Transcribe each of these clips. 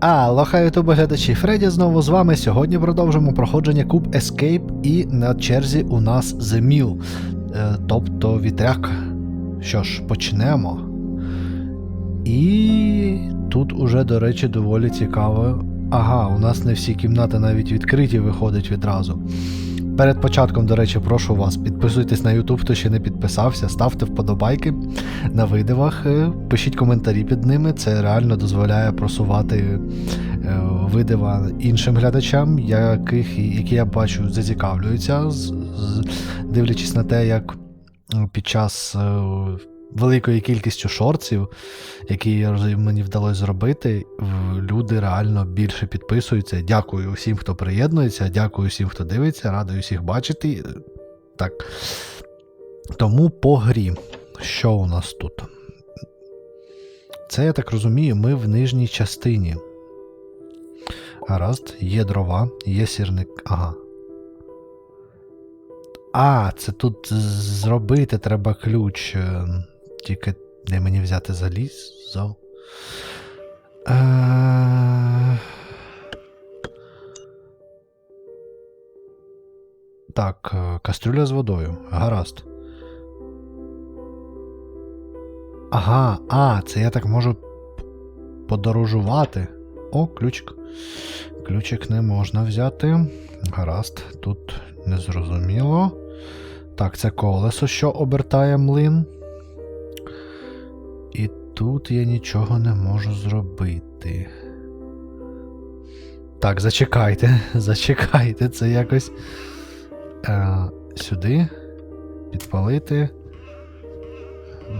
А, лоха ютуб глядачі Фредді знову з вами. Сьогодні продовжимо проходження куб Escape і на черзі у нас The Mill, е, тобто вітряк. Що ж, почнемо. І тут уже, до речі, доволі цікаво. Ага, у нас не всі кімнати навіть відкриті виходить відразу. Перед початком, до речі, прошу вас, підписуйтесь на YouTube, хто ще не підписався, ставте вподобайки на видивах, е, пишіть коментарі під ними. Це реально дозволяє просувати е, видива іншим глядачам, яких, які я бачу, зацікавлюються, дивлячись на те, як е, під час е, великої кількістю шортів, які мені вдалося зробити, люди реально більше підписуються. Дякую усім, хто приєднується, дякую всім, хто дивиться, радий усіх бачити. Так. Тому по грі. Що у нас тут? Це, я так розумію, ми в нижній частині. Гаразд, є дрова, є сірник. Ага. А, це тут зробити треба ключ. Тільки де мені взяти залізо? Е... Так, е, кастрюля з водою. Гаразд. Ага, а, це я так можу подорожувати. О, ключик. Ключик не можна взяти. Гаразд, тут незрозуміло. Так, це колесо, що обертає млин. І тут я нічого не можу зробити. Так, зачекайте, зачекайте, це якось. Е, сюди. Підпалити.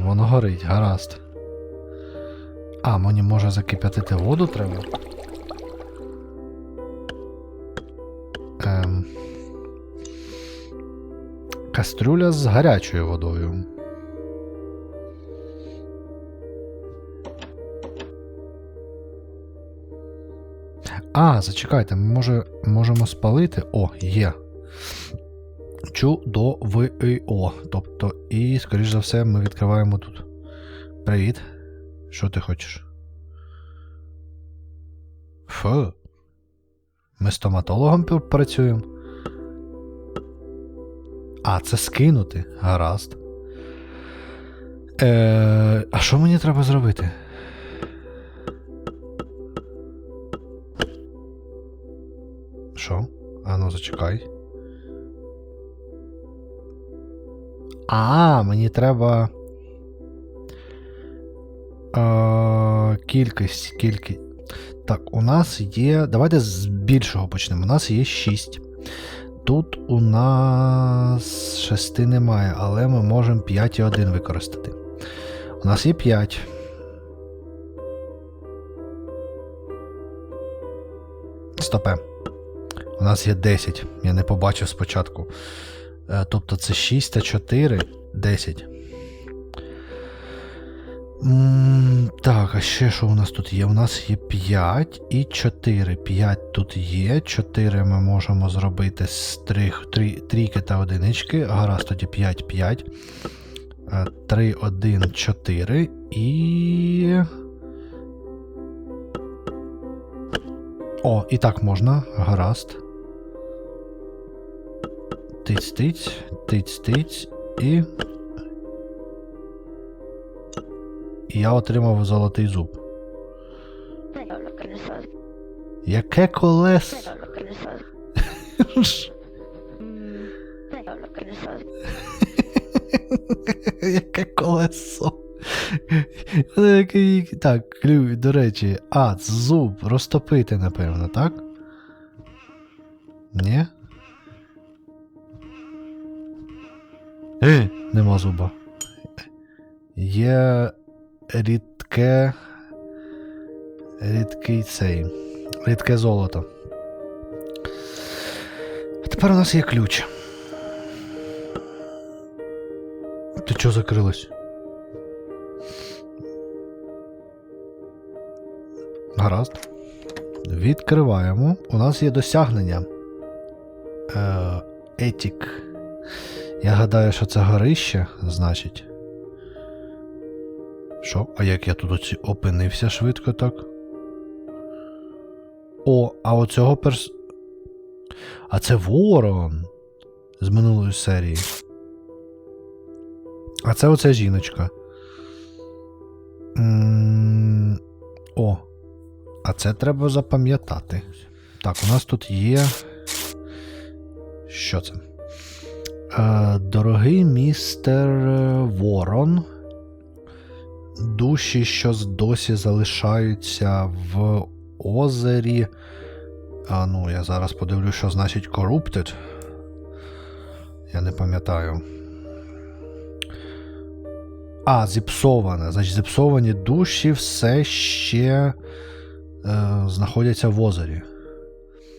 Воно горить, гаразд. А, мені може закип'ятити воду треба. Ем. Кастрюля з гарячою водою. А, зачекайте, ми може, можемо спалити. О, є. Чудово. Тобто, і, скоріш за все, ми відкриваємо тут. Привіт. Що ти хочеш? Фу. Ми стоматологом працюємо. А, це скинути. Гаразд. Е, а що мені треба зробити? Зачекай. А, мені треба. Е, кількість, кількість. Так, у нас є. Давайте з більшого почнемо. У нас є 6. Тут у нас 6 немає, але ми можемо 5 і 1 використати. У нас є 5. Стопе. У нас є 10. Я не побачив спочатку. Е, Тобто це 6 та 4, 10. Так, а ще що у нас тут є? У нас є 5 і 4. 5 тут є. 4 ми можемо зробити з 3, 3, трійки та одинички. Гаразд, тоді 5, 5. 3, 1, 4 і. О, і так можна. Гаразд. Тиць, тиць, тиць, тиць і. І я отримав золотий зуб. Яке колесо? Яке колесо? Так, клю, до речі, а, зуб розтопити, напевно, так? Ні? Е, нема зуба. Є рідке. Рідкий цей. Рідке золото. Тепер у нас є ключ. Ти чого закрилась? Гаразд. Відкриваємо. У нас є досягнення. Е, етік. Я гадаю, що це горище, значить. Що? А як я тут оці- опинився швидко так? О, а оцього перс. А це Ворон з минулої серії. А це оця жіночка. М, О. А це треба запам'ятати. Так, у нас тут є. Що це? Е, дорогий містер Ворон. Душі, що досі залишаються в озері. А ну, я зараз подивлюсь, що значить corrupted. Я не пам'ятаю. А, зіпсоване. Значить, зіпсовані душі все ще е, знаходяться в озері.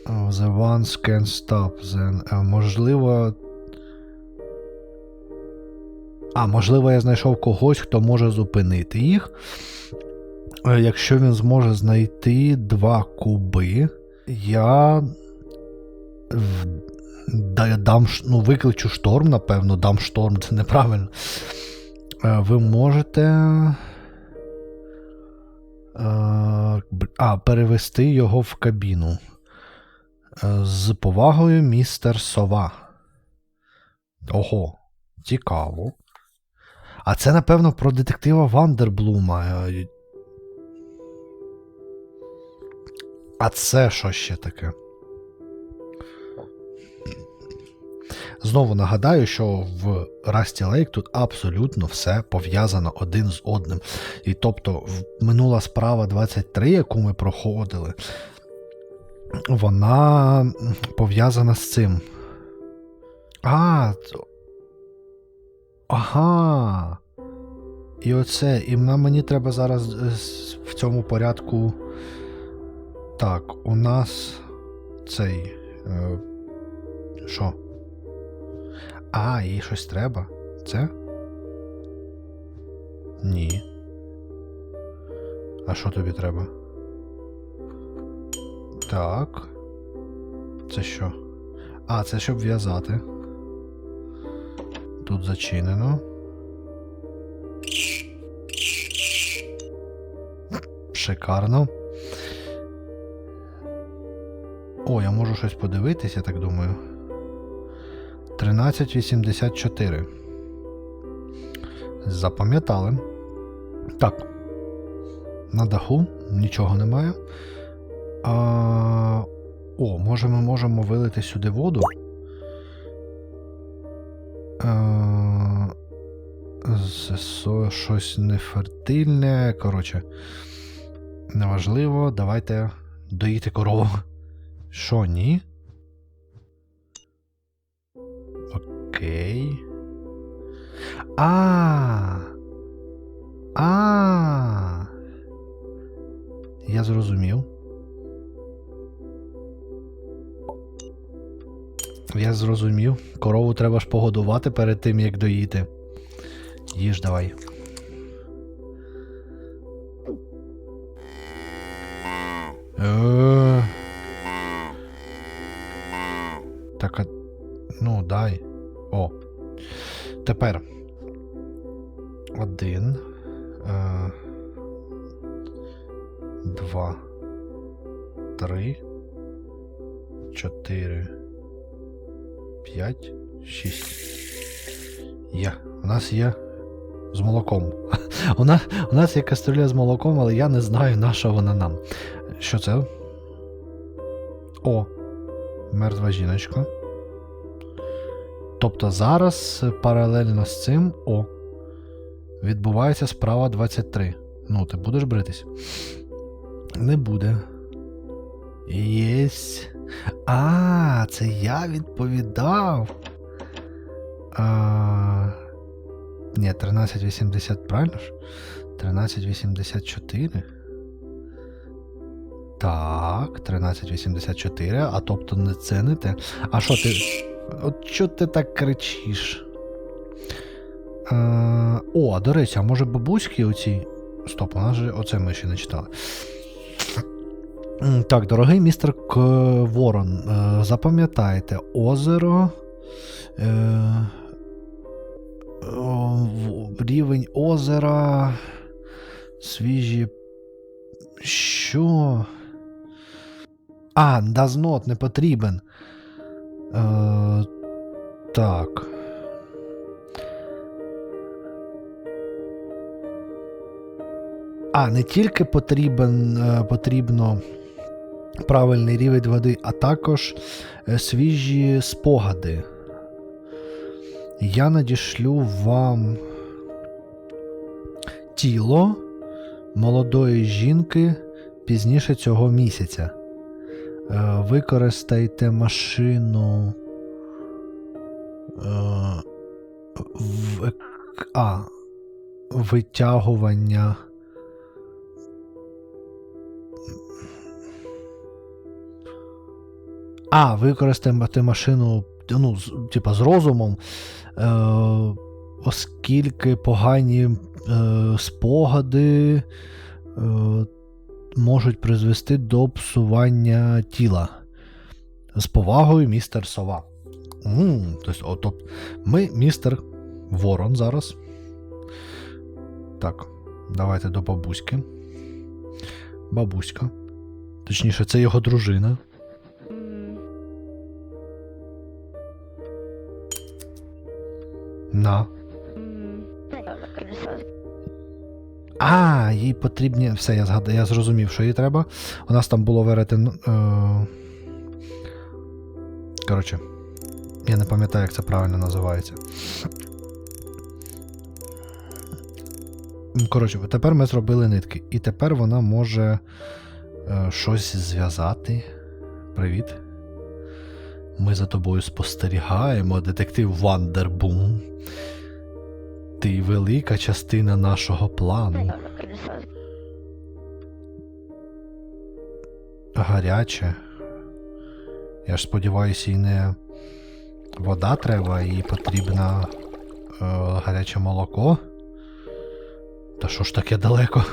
Е, The ones can stop them. Е, можливо. А, можливо, я знайшов когось, хто може зупинити їх. Е, Якщо він зможе знайти два куби, я дам, ну, викличу шторм, напевно, дам шторм, це неправильно. Е, Ви можете. е, А, перевести його в кабіну. З повагою, містер Сова. Ого, цікаво. А це, напевно, про детектива Вандерблума. А це що ще таке? Знову нагадаю, що в Расті Лейк тут абсолютно все пов'язано один з одним. І тобто, минула справа 23, яку ми проходили, вона пов'язана з цим. А. Ага. І оце. І на мені треба зараз е, в цьому порядку. Так, у нас цей. Е, що? А, їй щось треба. Це? Ні. А що тобі треба? Так. Це що? А, це щоб в'язати. Тут зачинено. Шикарно. О, я можу щось подивитись, я так думаю. 1384. Запам'ятали. Так. На даху нічого немає. А... О, може ми можемо вилити сюди воду. А... з- со- Щось нефертильне. Коротше. Неважливо. Давайте доїти корову. Що, ні? Окей. А. А. Я зрозумів. Я зрозумів. Корову треба ж погодувати перед тим, як доїти. Їж давай. Е. Так, а... ну дай. О. Тепер. Нас, є каструля з молоком, але я не знаю, на що вона нам. Що це? О, мертва жіночка. Тобто зараз паралельно з цим о. Відбувається справа 23. Ну, ти будеш бритись? Не буде. Єсть. А, це я відповідав. А... Ні, 1380, правильно ж? 1384. Так, 1384, а тобто не це не те. А що ти. От що ти так кричиш? Е, о, до речі, а може бабуськи оці. Стоп, у нас оце ми ще не читали. Так, дорогий містер Ворон, е, запам'ятайте, озеро. Е, рівень озера. Свіжі. Що? А, not не потрібен. Е, так. А, не тільки потрібен, е, потрібно правильний рівень води, а також е, свіжі спогади. Я надішлю вам тіло молодої жінки пізніше цього місяця. Е, Використайте машину. е, В, а, витягування. А, використати машину, ну, типа, з розумом, е, оскільки погані е, спогади е, можуть призвести до псування тіла. З повагою, містер Сова. м тобто, от, от, ми містер Ворон зараз. Так, давайте до бабуськи. Бабуська. Точніше, це його дружина. На. А, їй потрібні. Все, я згадав, я зрозумів, що їй треба. У нас там було веретено. Коротше, я не пам'ятаю, як це правильно називається. Коротше, тепер ми зробили нитки. І тепер вона може е, щось зв'язати. Привіт. Ми за тобою спостерігаємо, детектив Вандербум. Ти велика частина нашого плану. Гаряче. Я ж сподіваюся, їй не вода треба, їй потрібно е, гаряче молоко. Та що ж таке далеко?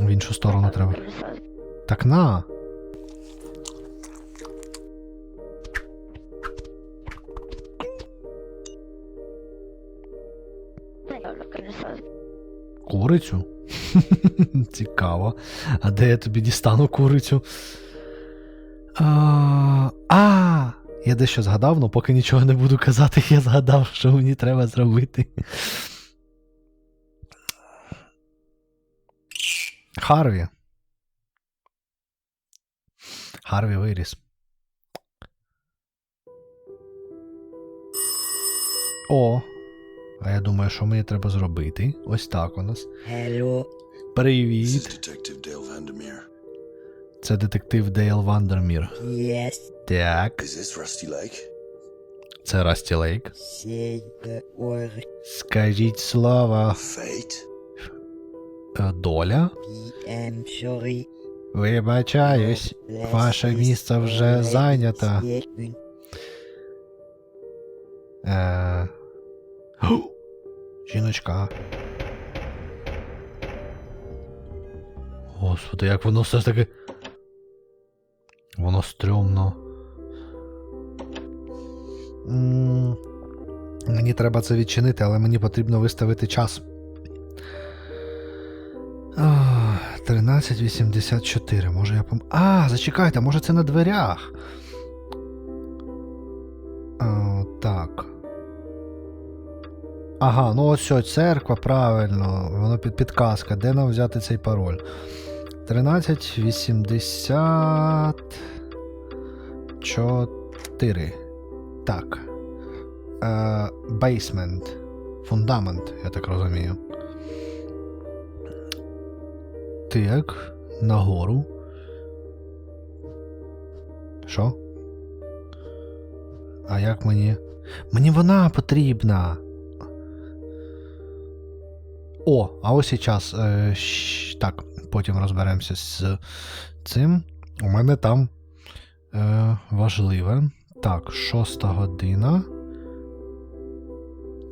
В іншу сторону треба. Так на. Курицю? Цікаво. А де я тобі дістану курицю? А, я дещо згадав, але поки нічого не буду казати, я згадав, що мені треба зробити. Харві. Харві виріс. О, а я думаю, що мені треба зробити? Ось так у нас. Hello. Привіт. Це детектив Дейл Вандермір. Yes, Так, Is this Rusty Lake? це Расті Лейк. Скажіть слово Fate? е, доля. PM sorry. Вибачаюсь, ваше місце вже зайнято. Е... Жіночка. Господи, як воно все ж таки. Воно стрьомно. Мені треба це відчинити, але мені потрібно виставити час. 1384. Може я пом. А, зачекайте, може це на дверях. А, так. Ага, ну ось що, церква, правильно. Воно під підказка. Де нам взяти цей пароль? 1384. Так. Бейсмент. Фундамент, я так розумію. Так. Нагору. Що? А як мені? Мені вона потрібна. О, а ось і час. Е, так, потім розберемося з цим. У мене там е, важливе. Так, шоста година.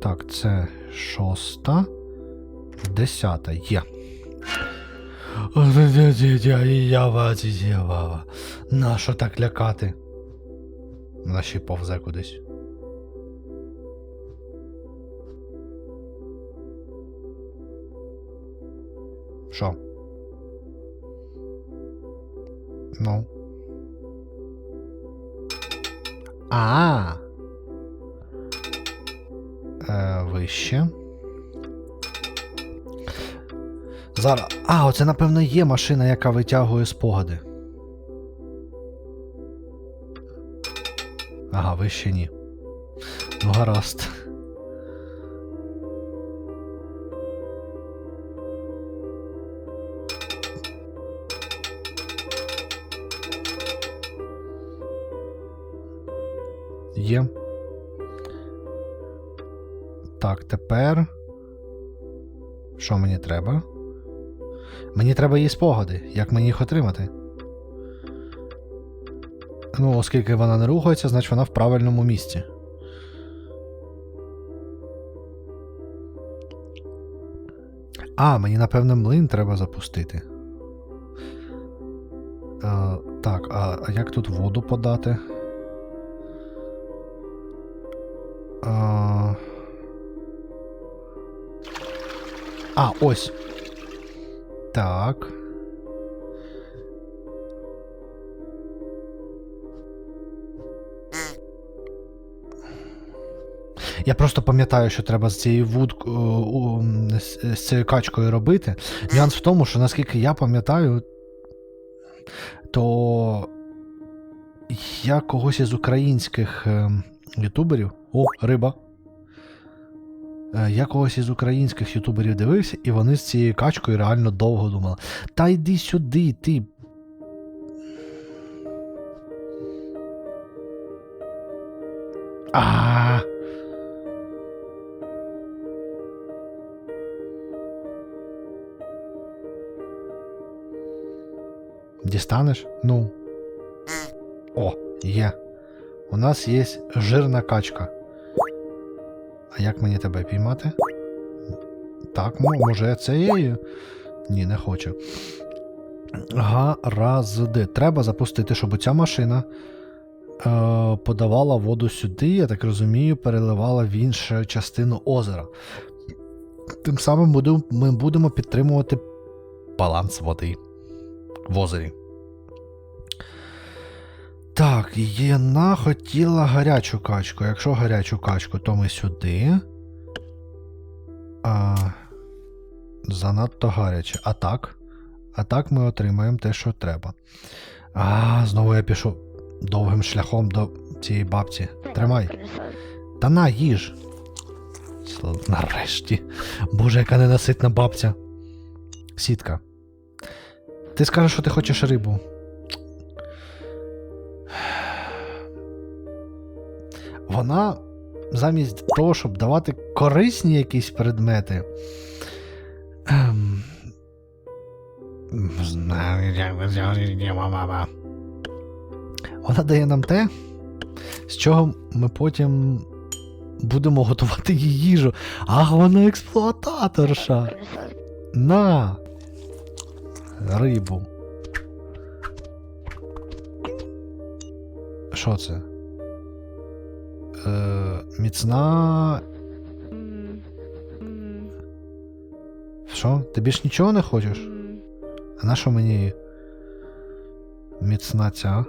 Так, це шоста. Десята. Є. Нащо так лякати? Й повзе кудись. Що? Ну. А. Е, вище. Зараз. А, оце, напевно, є машина, яка витягує спогади. Ага, вище ні. Ну, гаразд. Є. Так, тепер. Що мені треба? Мені треба її спогади. Як мені їх отримати? Ну, оскільки вона не рухається, значить вона в правильному місці. А, мені, напевне, млин треба запустити. Е, так, а, а як тут воду подати? А ось. Так. Я просто пам'ятаю, що треба з цією вудкою з, з цією качкою робити. Нюанс в тому, що наскільки я пам'ятаю, то я когось із українських е, ютуберів. О, риба. Е, Я когось із українських ютуберів дивився, і вони з цією качкою реально довго думали. Та йди сюди, ти. А. Дістанеш? Ну. О, є. У нас є жирна качка. Як мені тебе піймати? Так, мо- може цією? Ні, не хочу. Гаразд. Треба запустити, щоб ця машина е, подавала воду сюди, я так розумію, переливала в іншу частину озера. Тим самим ми будемо підтримувати баланс води в озері. Так, Єна хотіла гарячу качку. Якщо гарячу качку, то ми сюди. А, занадто гаряче. А так? А так ми отримаємо те, що треба. А, знову я пішов довгим шляхом до цієї бабці. Тримай. Та на, їж. Нарешті. Боже, яка ненаситна бабця. Сітка. Ти скажеш, що ти хочеш рибу. Вона замість того, щоб давати корисні якісь предмети. Ем... Вона дає нам те, з чого ми потім будемо готувати її їжу. Ах, вона експлуататорша. На. Рибу. Що це? Е, міцна. Що? Ти більш нічого не хочеш? А на що мені міцна ця?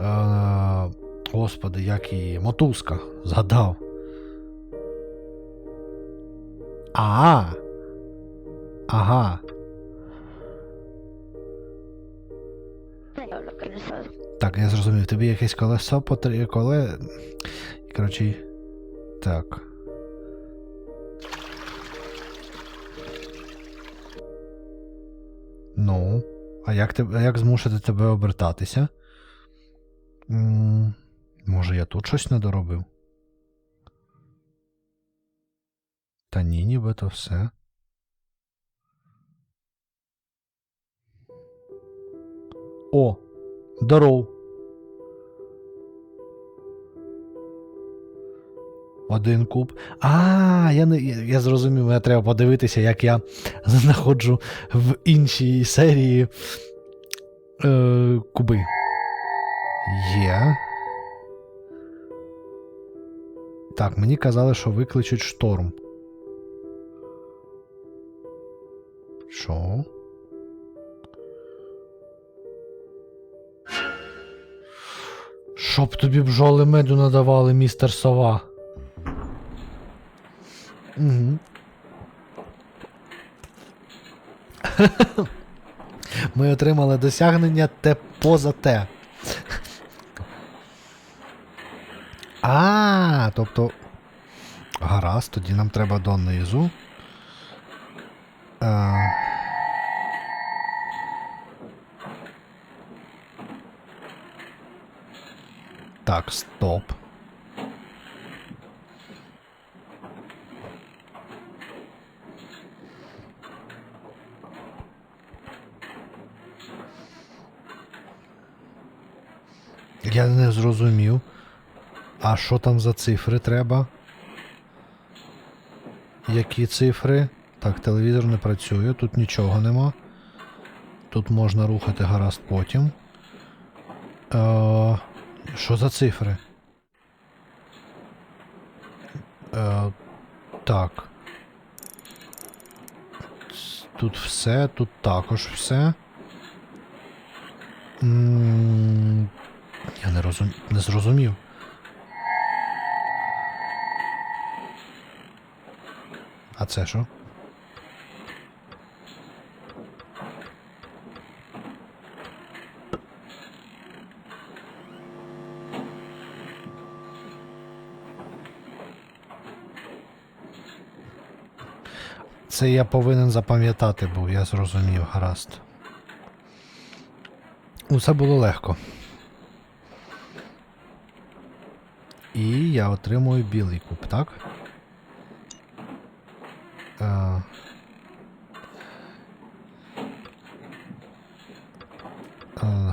Е, господи, як її. Мотузка. Згадав. А. Ага. Так, я зрозумів, тобі якесь колесо потрібно. Коле... Коротше. Так. Ну. А як, ти, а як змусити тебе обертатися? може, я тут щось не доробив? Та ні, нібито все. О, здоров. Один куб. А, я не я, зрозумів, мені треба подивитися, як я знаходжу в іншій серії е, куби. Є. Так, мені казали, що викличуть шторм. Що? Щоб тобі бджоли меду надавали, містер сова. Ми отримали досягнення те поза те. А, тобто. Гаразд, тоді нам треба донизу. Е, Так, стоп. Я не зрозумів. А що там за цифри треба? Які цифри? Так, телевізор не працює, тут нічого нема. Тут можна рухати гаразд потім. Е, що за цифри? Е, так. Тут все, тут також все. М, Я не зрозумів. А це що? Це я повинен запам'ятати був, я зрозумів, гаразд. Усе було легко. І я отримую білий куб, так? Е, е,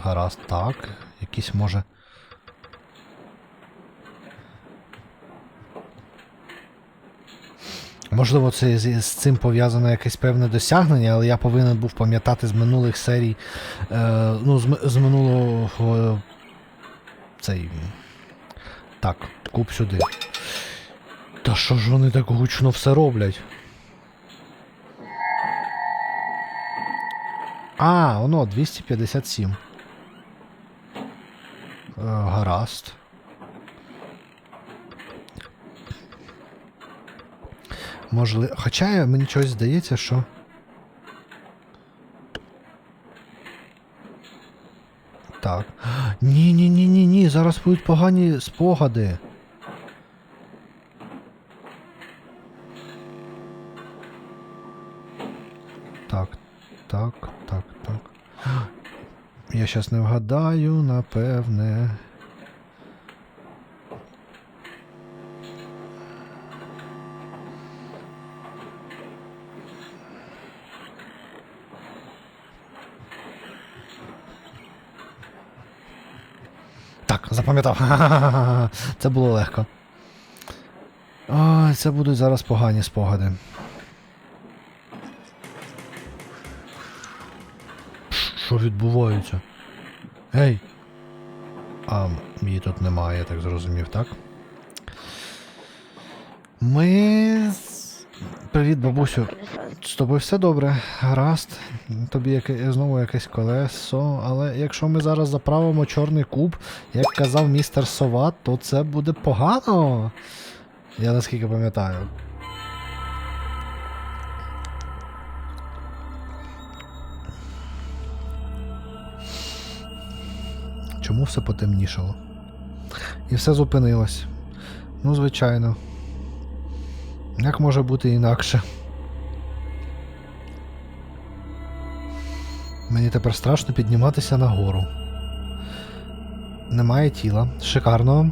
гаразд, так. Якийсь може. Можливо, це з, з цим пов'язане якесь певне досягнення, але я повинен був пам'ятати з минулих серій. Е, ну, з, з минулого. е, Цей. Так, куб сюди. Та що ж вони так гучно все роблять? А, воно 257. Е, гаразд. Можливо. Хоча мені щось здається, що. Так. Ні, ні, ні, ні, ні. Зараз будуть погані спогади. Так, так, так, так. Я щас не вгадаю, напевне. Так, запам'ятав. Це було легко. Ой, це будуть зараз погані спогади. Що відбувається? Гей! А, її тут немає, я так зрозумів, так? Ми. Привіт, бабусю. З тобою все добре, гаразд. Тобі яке, знову якесь колесо, але якщо ми зараз заправимо чорний куб, як казав містер Сова, то це буде погано. Я наскільки пам'ятаю. Чому все потемнішало? І все зупинилось. Ну, звичайно. Як може бути інакше? Мені тепер страшно підніматися нагору. Немає тіла. Шикарно.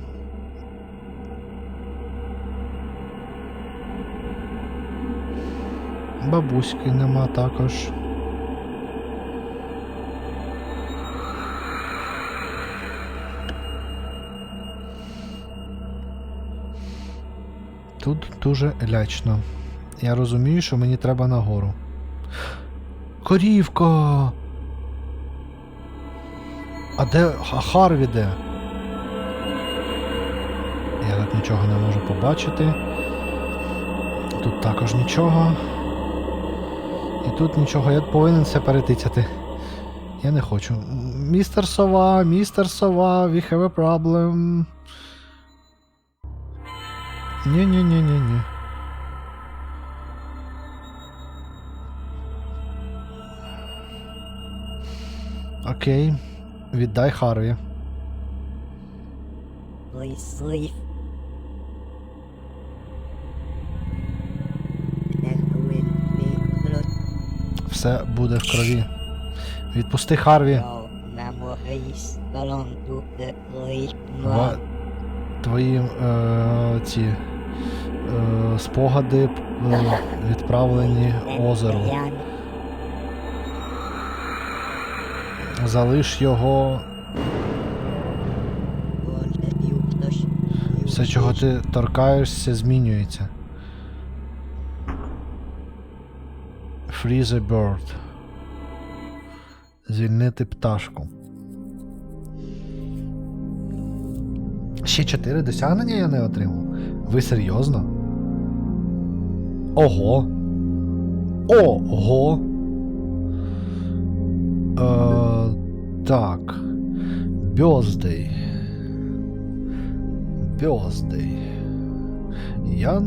Бабуськи нема також. Тут дуже лячно. Я розумію, що мені треба нагору. Корівка! А де Ха- Харві де? Я тут нічого не можу побачити. Тут також нічого. І тут нічого. Я повинен все перетицяти. Я не хочу. Містер Сова, містер Сова, we have a problem. Ні-ні-ні-ні-ні. Окей. Віддай Харві. Please leave. There will be blood. Все буде в крові. Відпусти Харві. Ва- Твої е, ці е, спогади е, відправлені озеру. Залиш його. Все, чого ти торкаєшся, змінюється. Free the bird. Звільнити пташку. Ще чотири досягнення я не отримав. Ви серйозно? Ого. Ого. Birthday. Birthday. Я